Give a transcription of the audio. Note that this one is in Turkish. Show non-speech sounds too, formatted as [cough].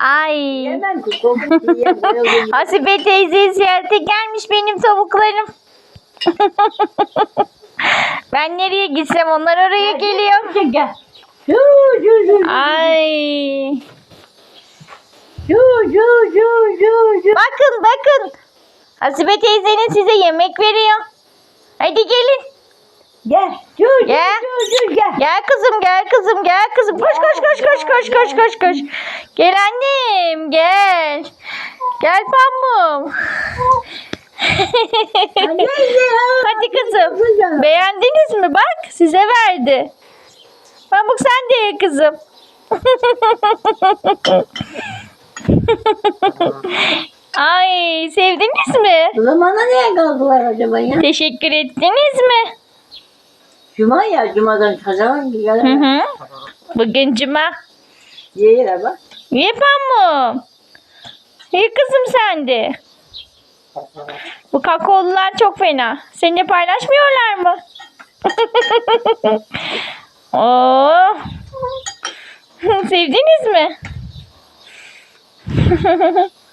Ay. Hasibe teyze ziyarete gelmiş benim tavuklarım. [laughs] ben nereye gitsem onlar oraya geliyor. Ay. Bakın bakın. Hasibe teyzenin size yemek veriyor. Gel. Şu şu Gel. gel. Gel kızım gel kızım gel kızım. Koş koş koş koş koş koş koş koş. Gel annem gel. Gel pamuk. Hadi Hadi kızım. Beğendiniz mi? Bak size verdi. Pamuk sen de ye kızım. Ay sevdiniz mi? Zamana niye kaldılar acaba ya? Teşekkür ettiniz mi? Cuma ya cumadan kazan Hı hı. Bugün cuma. Yiyir bak. Ye pamuk. Ye kızım sen de. Bu kakaolular çok fena. Seninle paylaşmıyorlar mı? [laughs] Oo. [laughs] Sevdiniz mi? [laughs]